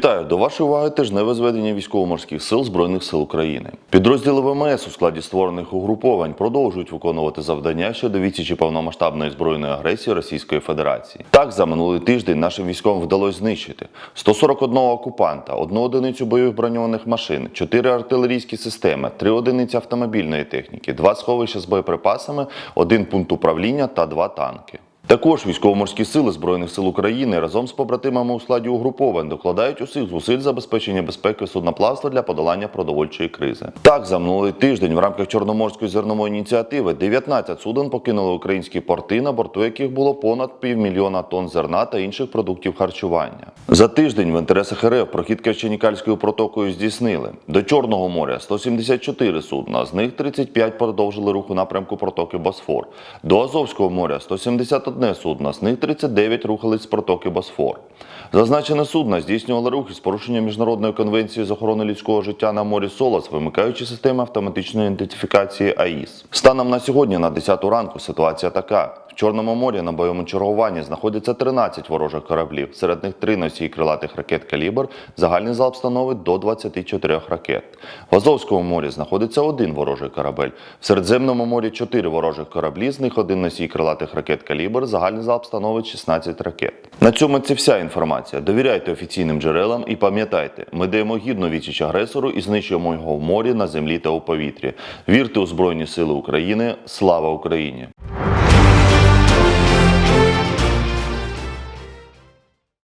Вітаю до вашої уваги тижневе зведення військово-морських сил Збройних сил України. Підрозділи ВМС у складі створених угруповань продовжують виконувати завдання щодо відсічі повномасштабної збройної агресії Російської Федерації. Так, за минулий тиждень нашим військовим вдалося знищити 141 окупанта, одну одиницю бойових броньованих машин, 4 артилерійські системи, 3 одиниці автомобільної техніки, 2 сховища з боєприпасами, 1 пункт управління та 2 танки. Також військово-морські сили Збройних сил України разом з побратимами у складі угруповань докладають усіх зусиль забезпечення безпеки судноплавства для подолання продовольчої кризи. Так, за минулий тиждень в рамках Чорноморської зернової ініціативи 19 суден покинули українські порти, на борту яких було понад півмільйона тонн зерна та інших продуктів харчування. За тиждень в інтересах РФ прохід Керченікальською протокою здійснили до Чорного моря 174 судна, з них 35 продовжили рух у напрямку протоки Босфор. До Азовського моря 171 судна, з них 39 рухались з протоки Босфор. Зазначене судна здійснювали рух із порушенням міжнародної конвенції з охорони людського життя на морі Солос, вимикаючи системи автоматичної ідентифікації АІС. Станом на сьогодні, на 10 ранку, ситуація така. В Чорному морі на бойовому чергуванні знаходяться 13 ворожих кораблів. Серед них три носії крилатих ракет «Калібр». Загальний залп становить до 24 ракет. В Азовському морі знаходиться один ворожий корабель. В Середземному морі 4 ворожих кораблі, з них один носій крилатих ракет «Калібр». Загальний залп становить 16 ракет. На цьому це вся інформація. Довіряйте офіційним джерелам і пам'ятайте, ми даємо гідну відсіч агресору і знищуємо його в морі, на землі та у повітрі. Вірте у Збройні Сили України. Слава Україні!